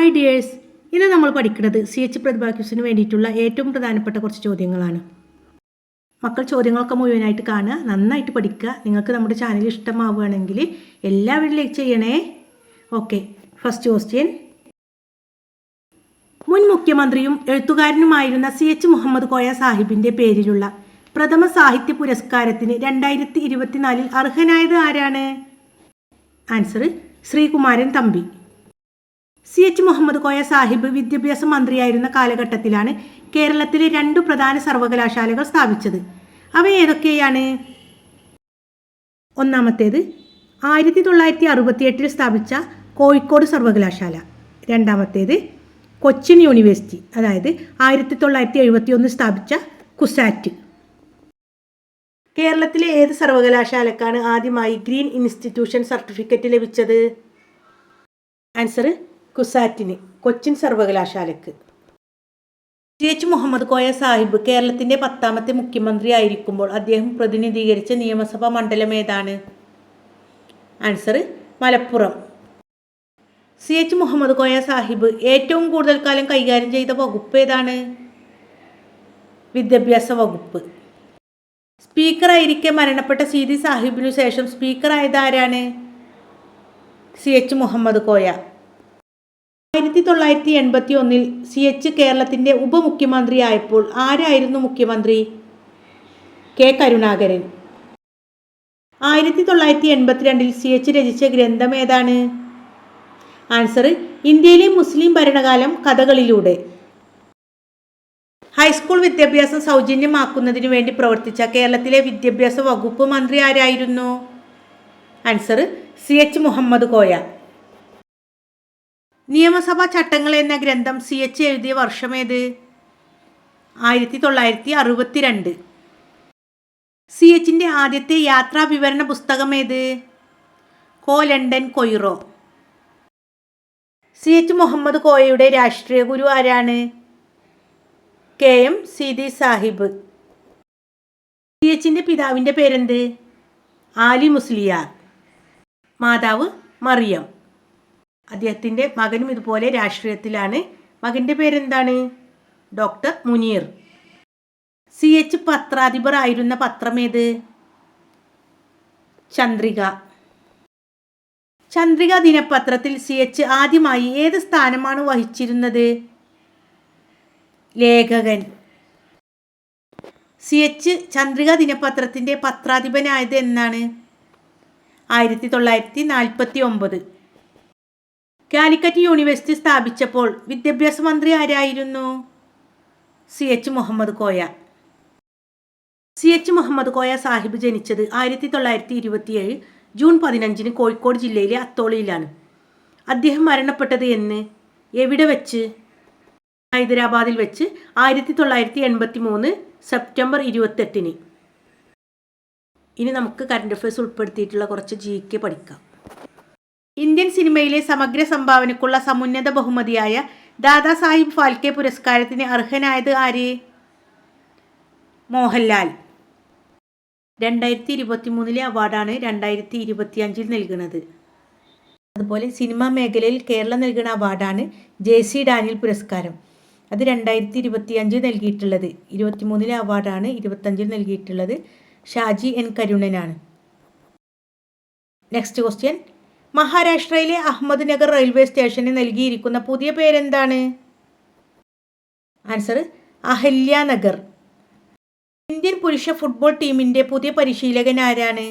Hi dears ഇന്ന് നമ്മൾ പഠിക്കുന്നത് സി എച്ച് പ്രതിഭാ ക്യൂസിന് വേണ്ടിയിട്ടുള്ള ഏറ്റവും പ്രധാനപ്പെട്ട കുറച്ച് ചോദ്യങ്ങളാണ്. മക്കൾ ചോദ്യങ്ങളൊക്കെ മുഴുവനായിട്ട് കാണുക നന്നായിട്ട് പഠിക്കുക. നിങ്ങൾക്ക് നമ്മുടെ ചാനൽ ഇഷ്ടമാവുകയാണെങ്കിൽ എല്ലാവരും ലൈക്ക് ചെയ്യണേ. ഓക്കെ ഫസ്റ്റ് ക്വസ്റ്റ്യൻ മുൻ മുഖ്യമന്ത്രിയും എഴുത്തുകാരനുമായിരുന്ന സി എച്ച് മുഹമ്മദ് കോയ സാഹിബിന്റെ പേരിലുള്ള പ്രഥമ സാഹിത്യ പുരസ്കാരത്തിന് രണ്ടായിരത്തി ഇരുപത്തിനാലിൽ അർഹനായത് ആരാണ്? Answer Sreekumaran Thampi. C H Muhammad Koya Sahib വിദ്യാഭ്യാസ മന്ത്രിയായിരുന്ന കാലഘട്ടത്തിലാണ് കേരളത്തിലെ രണ്ടു പ്രധാന സർവകലാശാലകൾ സ്ഥാപിച്ചത്. അവ ഏതൊക്കെയാണ്? ഒന്നാമത്തേത് ആയിരത്തി തൊള്ളായിരത്തി അറുപത്തിയെട്ടിൽ സ്ഥാപിച്ച കോഴിക്കോട് സർവകലാശാല. രണ്ടാമത്തേത് കൊച്ചിൻ യൂണിവേഴ്സിറ്റി അതായത് ആയിരത്തി തൊള്ളായിരത്തി എഴുപത്തി ഒന്ന് സ്ഥാപിച്ച കുസാറ്റ്. കേരളത്തിലെ ഏത് സർവകലാശാലക്കാണ് ആദ്യമായി ഗ്രീൻ ഇൻസ്റ്റിറ്റ്യൂഷൻ സർട്ടിഫിക്കറ്റ് ലഭിച്ചത്? ആൻസർ കുസാറ്റിന് കൊച്ചിൻ സർവകലാശാലക്ക്. ടി എച്ച് മുഹമ്മദ് കോയ സാഹിബ് കേരളത്തിന്റെ പത്താമത്തെ മുഖ്യമന്ത്രി ആയിരിക്കുമ്പോൾ അദ്ദേഹം പ്രതിനിധീകരിച്ച നിയമസഭാ മണ്ഡലം ഏതാണ്? Answer Malappuram. C H Muhammad Koya Sahib ഏറ്റവും കൂടുതൽ കാലം കൈകാര്യം ചെയ്ത വകുപ്പ് ഏതാണ്? വിദ്യാഭ്യാസ വകുപ്പ്. സ്പീക്കറായിരിക്കെ മരണപ്പെട്ട സി ഡി സാഹിബിനു ശേഷം സ്പീക്കറായത് ആരാണ്? C H Muhammad Koya. ആയിരത്തി തൊള്ളായിരത്തി എൺപത്തി ഒന്നിൽ സി എച്ച് കേരളത്തിന്റെ ഉപമുഖ്യമന്ത്രിയായപ്പോൾ ആരായിരുന്നു മുഖ്യമന്ത്രി? കെ കരുണാകരൻ. ആയിരത്തി തൊള്ളായിരത്തി എൺപത്തിരണ്ടിൽ സി എച്ച് രചിച്ച ഗ്രന്ഥം ഏതാണ്? ആൻസർ ഇന്ത്യയിലെ മുസ്ലിം ഭരണകാലം കഥകളിലൂടെ. ഹൈസ്കൂൾ വിദ്യാഭ്യാസം സൗജന്യമാക്കുന്നതിനു വേണ്ടി പ്രവർത്തിച്ച കേരളത്തിലെ വിദ്യാഭ്യാസ വകുപ്പ് മന്ത്രി ആരായിരുന്നു? Answer C H Muhammad Koya. നിയമസഭാ ചട്ടങ്ങൾ എന്ന ഗ്രന്ഥം സി എച്ച് എഴുതിയ വർഷമേത് ആയിരത്തി തൊള്ളായിരത്തി അറുപത്തിരണ്ട് സി എച്ചിന്റെ ആദ്യത്തെ യാത്രാ വിവരണ പുസ്തകം ഏത്? കോ London Cairo. C H Muhammad കോയയുടെ രാഷ്ട്രീയ ഗുരു ആരാണ്? K M Seethi Sahib. C എച്ചിന്റെ പിതാവിന്റെ പേരെന്ത്? ആലി മുസ്ലിയാർ. മാതാവ് മറിയം. അദ്ദേഹത്തിന്റെ മകനും ഇതുപോലെ രാഷ്ട്രീയത്തിലാണ്. മകന്റെ പേരെന്താണ്? ഡോക്ടർ മുനീർ. സി എച്ച് പത്രാധിപർ ആയിരുന്ന പത്രമേത് ചന്ദ്രിക. ചന്ദ്രിക ദിനപത്രത്തിൽ സി എച്ച് ആദ്യമായി ഏത് സ്ഥാനമാണ് വഹിച്ചിരുന്നത്? ലേഖകൻ. സി എച്ച് ചന്ദ്രിക ദിനപത്രത്തിന്റെ പത്രാധിപനായത് എന്നാണ്? ആയിരത്തി തൊള്ളായിരത്തി നാൽപ്പത്തി ഒമ്പത്. കാലിക്കറ്റ് യൂണിവേഴ്സിറ്റി സ്ഥാപിച്ചപ്പോൾ വിദ്യാഭ്യാസ മന്ത്രി ആരായിരുന്നു? C H Muhammad Koya. C H Muhammad Koya Sahib ജനിച്ചത് ആയിരത്തി തൊള്ളായിരത്തി ഇരുപത്തിയേഴ് ജൂൺ പതിനഞ്ചിന് കോഴിക്കോട് ജില്ലയിലെ അത്തോളിയിലാണ്. അദ്ദേഹം മരണപ്പെട്ടത് എന്ന്? എവിടെ വെച്ച്? ഹൈദരാബാദിൽ വെച്ച് ആയിരത്തി തൊള്ളായിരത്തി എൺപത്തി മൂന്ന് സെപ്റ്റംബർ ഇരുപത്തെട്ടിന്. ഇനി നമുക്ക് കറണ്ട് അഫയേഴ്സ് ഉൾപ്പെടുത്തിയിട്ടുള്ള കുറച്ച് ജി കെ പഠിക്കാം. ഇന്ത്യൻ സിനിമയിലെ സമഗ്ര സംഭാവനയ്ക്കുള്ള സമുന്നത ബഹുമതിയായ ദാദാസാഹിബ് ഫാൽക്കെ പുരസ്കാരത്തിന് അർഹനായത് ആര്? മോഹൻലാൽ. രണ്ടായിരത്തി ഇരുപത്തി മൂന്നിലെ അവാർഡാണ് രണ്ടായിരത്തി ഇരുപത്തി അഞ്ചിൽ നൽകുന്നത്. അതുപോലെ സിനിമാ മേഖലയിൽ കേരളം നൽകുന്ന അവാർഡാണ് ജെ സി ഡാനിയൽ പുരസ്കാരം. അത് രണ്ടായിരത്തി ഇരുപത്തി അഞ്ച് നൽകിയിട്ടുള്ളത്. ഇരുപത്തി മൂന്നിലെ അവാർഡാണ് ഇരുപത്തഞ്ചിൽ നൽകിയിട്ടുള്ളത് ഷാജി എൻ കരുണനാണ്. നെക്സ്റ്റ് ക്വസ്റ്റ്യൻ മഹാരാഷ്ട്രയിലെ അഹമ്മദ് നഗർ റെയിൽവേ സ്റ്റേഷന് നൽകിയിരിക്കുന്ന പുതിയ പേരെന്താണ്? ആൻസർ അഹല്യ നഗർ. ഇന്ത്യൻ പുരുഷ ഫുട്ബോൾ ടീമിന്റെ പുതിയ പരിശീലകൻ ആരാണ്?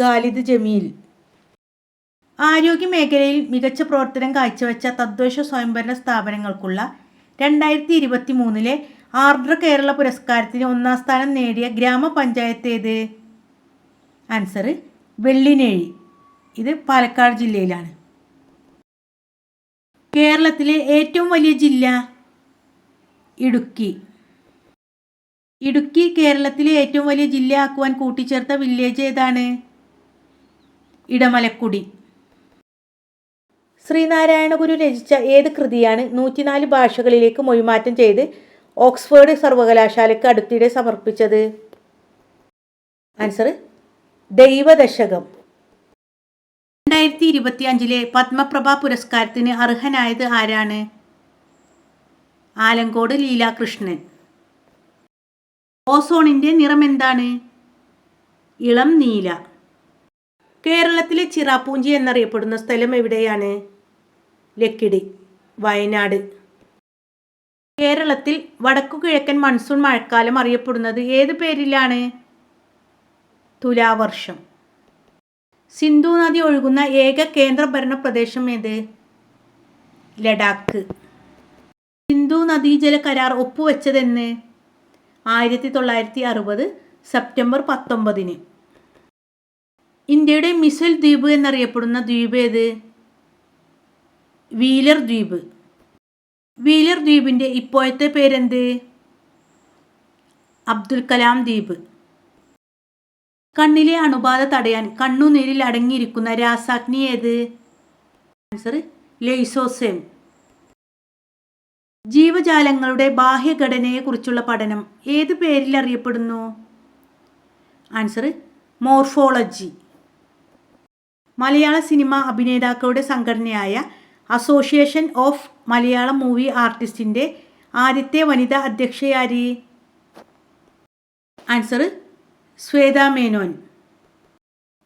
ഖാലിദ് ജമീൽ. ആരോഗ്യ മേഖലയിൽ മികച്ച പ്രവർത്തനം കാഴ്ചവെച്ച തദ്ദേശ സ്വയംഭരണ സ്ഥാപനങ്ങൾക്കുള്ള രണ്ടായിരത്തി ഇരുപത്തി മൂന്നിലെ ആർദ്ര കേരള പുരസ്കാരത്തിന് ഒന്നാം സ്ഥാനം നേടിയ ഗ്രാമപഞ്ചായത്ത് ഏത്? ആൻസർ വെള്ളിനേഴി. ഇത് പാലക്കാട് ജില്ലയിലാണ്. കേരളത്തിലെ ഏറ്റവും വലിയ ജില്ല ഇടുക്കി. ഇടുക്കി കേരളത്തിലെ ഏറ്റവും വലിയ ജില്ല ആക്കുവാൻ കൂട്ടിച്ചേർത്ത വില്ലേജ് ഏതാണ്? ഇടമലക്കുടി. ശ്രീനാരായണ ഗുരു രചിച്ച ഏത് കൃതിയാണ് നൂറ്റിനാല് ഭാഷകളിലേക്ക് മൊഴിമാറ്റം ചെയ്ത് ഓക്സ്ഫോർഡ് സർവകലാശാലയ്ക്ക് അടുത്തിടെ സമർപ്പിച്ചത്? ആൻസർ ദൈവദശകം. രണ്ടായിരത്തി ഇരുപത്തി അഞ്ചിലെ പത്മപ്രഭ പുരസ്കാരത്തിന് അർഹനായത് ആരാണ്? ആലങ്കോട് ലീലാകൃഷ്ണൻ. ഓസോണിന്റെ നിറം എന്താണ് ഇളം നീല. കേരളത്തിലെ ചിറാപ്പൂഞ്ചി എന്നറിയപ്പെടുന്ന സ്ഥലം എവിടെയാണ്? ലക്കിടി വയനാട്. കേരളത്തിൽ വടക്കു കിഴക്കൻ മൺസൂൺ മഴക്കാലം അറിയപ്പെടുന്നത് ഏത് പേരിലാണ്? തുലാവർഷം. സിന്ധു നദി ഒഴുകുന്ന ഏക കേന്ദ്രഭരണ പ്രദേശം ഏത്? ലഡാക്ക്. സിന്ധു നദീജല കരാർ ഒപ്പുവെച്ചതെന്ന് ആയിരത്തി തൊള്ളായിരത്തി അറുപത് സെപ്റ്റംബർ പത്തൊമ്പതിന്. ഇന്ത്യയുടെ മിസൈൽ ദ്വീപ് എന്നറിയപ്പെടുന്ന ദ്വീപ് ഏത്? വീലർ ദ്വീപ്. വീലർ ദ്വീപിന്റെ ഇപ്പോഴത്തെ പേരെന്ത്? അബ്ദുൽ കലാം ദ്വീപ്. കണ്ണിലെ അണുബാധ തടയാൻ കണ്ണുനീരിൽ അടങ്ങിയിരിക്കുന്ന രാസാഗ്നി ഏത്? Answer lysozyme. ജീവജാലങ്ങളുടെ ബാഹ്യഘടനയെക്കുറിച്ചുള്ള പഠനം ഏത് പേരിൽ അറിയപ്പെടുന്നു? Answer morphology. മലയാള സിനിമ അഭിനേതാക്കളുടെ സംഘടനയായ അസോസിയേഷൻ ഓഫ് മലയാളം മൂവി ആർട്ടിസ്റ്റിന്റെ ആദ്യത്തെ വനിതാ അധ്യക്ഷയാരി? ആൻസർ ശ്വേത മേനോൻ.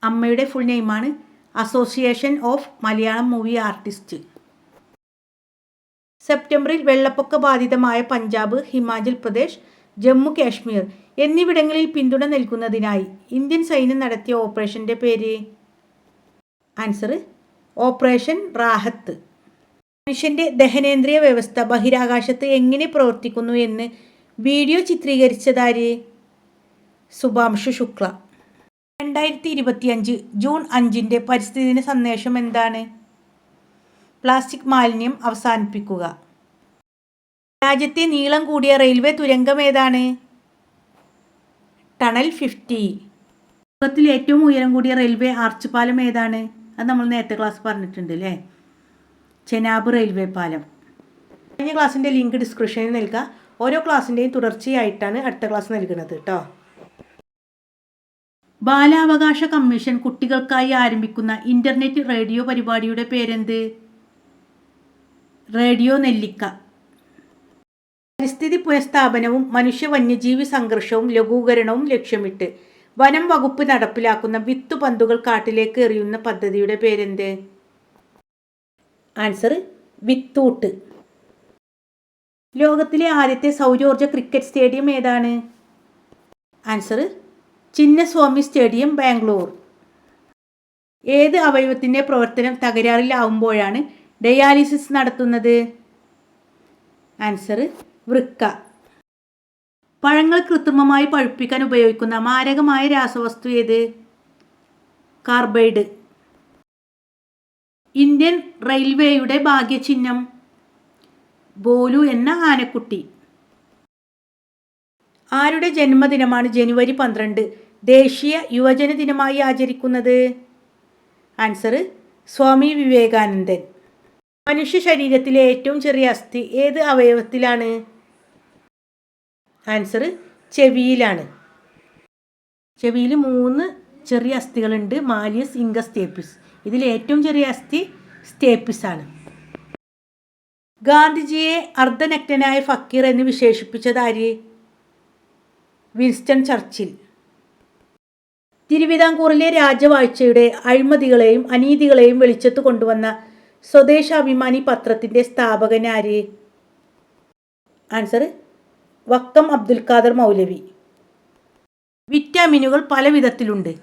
അമ്മയുടെ full നെയിമാണ് association of Malayalam movie artist സെപ്റ്റംബറിൽ വെള്ളപ്പൊക്ക ബാധിതമായ പഞ്ചാബ് ഹിമാചൽ പ്രദേശ് ജമ്മു കാശ്മീർ എന്നിവിടങ്ങളിൽ പിന്തുണ നൽകുന്നതിനായി ഇന്ത്യൻ സൈന്യം നടത്തിയ ഓപ്പറേഷന്റെ പേര്? ആൻസർ ഓപ്പറേഷൻ റാഹത്ത്. മനുഷ്യന്റെ ദഹനേന്ദ്രിയ വ്യവസ്ഥ ബഹിരാകാശത്ത് എങ്ങനെ പ്രവർത്തിക്കുന്നു എന്ന് വീഡിയോ ചിത്രീകരിച്ചതാര് സുഭാംശു ശുക്ല. രണ്ടായിരത്തി ഇരുപത്തിയഞ്ച് ജൂൺ അഞ്ചിന്റെ പരിസ്ഥിതി സന്ദേശം എന്താണ്? പ്ലാസ്റ്റിക് മാലിന്യം അവസാനിപ്പിക്കുക. രാജ്യത്തെ നീളം കൂടിയ റെയിൽവേ തുരങ്കം ഏതാണ്? Tunnel fifty. ലോകത്തിൽ ഏറ്റവും ഉയരം കൂടിയ റെയിൽവേ ആർച്ച് പാലം ഏതാണ്? അത് നമ്മൾ നേരത്തെ ക്ലാസ് പറഞ്ഞിട്ടുണ്ട് അല്ലേ? ചെനാബ് റെയിൽവേ പാലം. കഴിഞ്ഞ ക്ലാസ്സിന്റെ ലിങ്ക് ഡിസ്ക്രിപ്ഷനിൽ നൽകുക. ഓരോ ക്ലാസ്സിന്റെയും തുടർച്ചയായിട്ടാണ് അടുത്ത ക്ലാസ് നൽകുന്നത് കേട്ടോ. ബാലാവകാശ കമ്മീഷൻ കുട്ടികൾക്കായി ആരംഭിക്കുന്ന ഇന്റർനെറ്റ് റേഡിയോ പരിപാടിയുടെ പേരെന്ത്? റേഡിയോ നെല്ലിക്ക. പരിസ്ഥിതി പുനഃസ്ഥാപനവും മനുഷ്യ വന്യജീവി സംഘർഷവും ലഘൂകരണവും ലക്ഷ്യമിട്ട് വനം വകുപ്പ് നടപ്പിലാക്കുന്ന വിത്തുപന്തുകൾ കാട്ടിലേക്ക് എറിയുന്ന പദ്ധതിയുടെ പേരെന്ത്? ആൻസർ വിത്തൂട്ട്. ലോകത്തിലെ ആദ്യത്തെ സൗരോർജ ക്രിക്കറ്റ് സ്റ്റേഡിയം ഏതാണ്? Answer Chinnaswamy stadium Bangalore. ഏത് അവയവത്തിന്റെ പ്രവർത്തനം തകരാറിലാവുമ്പോഴാണ് ഡയാലിസിസ് നടത്തുന്നത്? ആൻസർ വൃക്ക. പഴങ്ങൾ കൃത്രിമമായി പഴുപ്പിക്കാൻ ഉപയോഗിക്കുന്ന മാരകമായ രാസവസ്തു ഏത്? കാർബൈഡ്. ഇന്ത്യൻ റെയിൽവേയുടെ ഭാഗ്യചിഹ്നം ബോലു എന്ന ആനക്കുട്ടി. ആരുടെ ജന്മദിനമാണ് ജനുവരി പന്ത്രണ്ട്? ദേശീയ യുവജന ദിനമായി ആചരിക്കുന്നത്? ആൻസർ സ്വാമി വിവേകാനന്ദൻ. മനുഷ്യ ശരീരത്തിലെ ഏറ്റവും ചെറിയ അസ്ഥി ഏത് അവയവത്തിലാണ്? ആൻസർ ചെവിയിലാണ്. ചെവിയിൽ മൂന്ന് ചെറിയ അസ്ഥികളുണ്ട്. മാലിയസ് ഇംഗ സ്റ്റേപ്പിസ് ഇതിൽ ഏറ്റവും ചെറിയ അസ്ഥി സ്റ്റേപ്പിസ് ആണ്. ഗാന്ധിജിയെ അർദ്ധനഗ്നായ ഫക്കീർ എന്ന് വിശേഷിപ്പിച്ചത് വിൻസ്റ്റൺ ചർച്ചിൽ. തിരുവിതാംകൂറിലെ രാജവാഴ്ചയുടെ അഴിമതികളെയും അനീതികളെയും വെളിച്ചത്ത് കൊണ്ടുവന്ന സ്വദേശാഭിമാനി പത്രത്തിന്റെ സ്ഥാപകനാര് ആൻസർ വക്കം അബ്ദുൽ ഖാദർ മൗലവി. വിറ്റാമിനുകൾ പല വിധത്തിലുണ്ട്.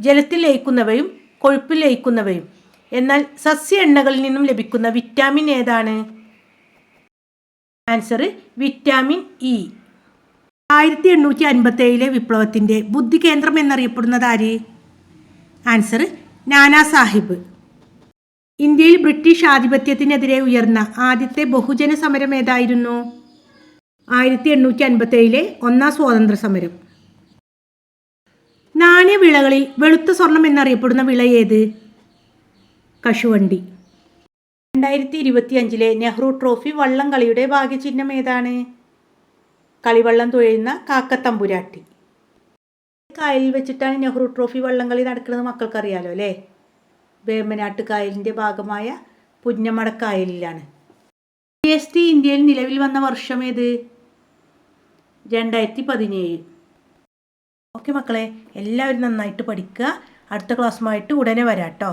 ജലത്തിൽ ലയിക്കുന്നവയും കൊഴുപ്പിൽ ലയിക്കുന്നവയും. എന്നാൽ സസ്യ എണ്ണകളിൽ നിന്നും ലഭിക്കുന്ന വിറ്റാമിൻ ഏതാണ്? Answer vitamin E. ആയിരത്തി എണ്ണൂറ്റി അൻപത്തേഴിലെ വിപ്ലവത്തിന്റെ ബുദ്ധി കേന്ദ്രം എന്നറിയപ്പെടുന്നത് ആര്? ആൻസർ നാനാ സാഹിബ്. ഇന്ത്യയിൽ ബ്രിട്ടീഷ് ആധിപത്യത്തിനെതിരെ ഉയർന്ന ആദ്യത്തെ ബഹുജന സമരം ഏതായിരുന്നു? ആയിരത്തി എണ്ണൂറ്റി അൻപത്തേഴിലെ ഒന്നാം സ്വാതന്ത്ര്യ സമരം. നാണ്യവിളകളിൽ വെളുത്ത സ്വർണം എന്നറിയപ്പെടുന്ന വിള ഏത്? കശുവണ്ടി. രണ്ടായിരത്തി ഇരുപത്തി അഞ്ചിലെ നെഹ്റു ട്രോഫി വള്ളംകളിയുടെ ഭാഗ്യചിഹ്നം ഏതാണ്? കളിവള്ളം തുഴയുന്ന കാക്കത്തമ്പുരാട്ടി. കായലിൽ വെച്ചിട്ടാണ് നെഹ്റു ട്രോഫി വള്ളംകളി നടക്കുന്നത് മക്കൾക്കറിയാലോ അല്ലേ? വേമ്പനാട്ട് കായലിന്റെ ഭാഗമായ പുന്നമടക്കായലിലാണ് ജി എസ് ടി ഇന്ത്യയിൽ നിലവിൽ വന്ന വർഷം ഏത്? രണ്ടായിരത്തി പതിനേഴ് ഓക്കെ മക്കളെ എല്ലാവരും നന്നായിട്ട് പഠിക്കുക. അടുത്ത ക്ലാസ്സുമായിട്ട് ഉടനെ വരാം കേട്ടോ